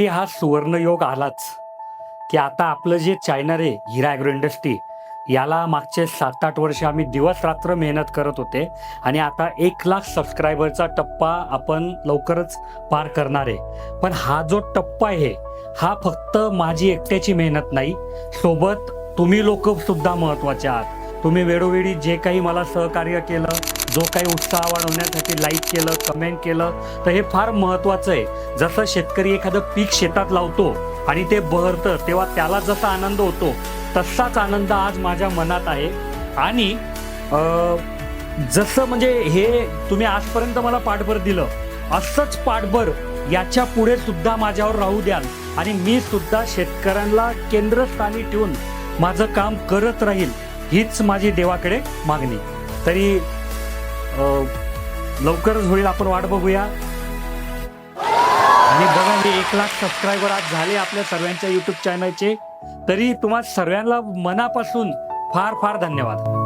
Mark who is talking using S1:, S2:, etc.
S1: शेवटी हा सुवर्णयोग आलाच की आता आपलं जे चायनर आहे हिरा ॲग्रो इंडस्ट्री याला मागचे सात आठ वर्ष आम्ही दिवस रात्र मेहनत करत होते आणि आता एक लाख सबस्क्रायबरचा टप्पा आपण लवकरच पार करणार आहे. पण हा जो टप्पा आहे हा फक्त माझी एकट्याची मेहनत नाही सोबत तुम्ही लोक सुद्धा महत्त्वाचे आहात. तुम्ही वेळोवेळी जे काही मला सहकार्य केलं जो काही उत्साह वाढवण्यासाठी लाईक केलं कमेंट केलं तर हे फार महत्वाचं आहे. जसं शेतकरी एखादं पीक शेतात लावतो आणि ते बहरतं तेव्हा त्याला जसा आनंद होतो तसाच आनंद आज माझ्या मनात आहे. आणि जसं म्हणजे हे तुम्ही आजपर्यंत मला पाठभर दिलं असंच पाठभर याच्यापुढे सुद्धा माझ्यावर राहू द्याल. आणि मी सुद्धा शेतकऱ्यांना केंद्रस्थानी ठेवून माझं काम करत राहील हीच माझी देवाकडे मागणी. तरी लवकरच होईल आपण वाट बघूया. आणि बघा हे एक लाख सबस्क्रायबर आज झाले आपल्या सर्वांच्या युट्यूब चॅनलचे तरी तुम्हा सर्वांना मनापासून फार फार धन्यवाद.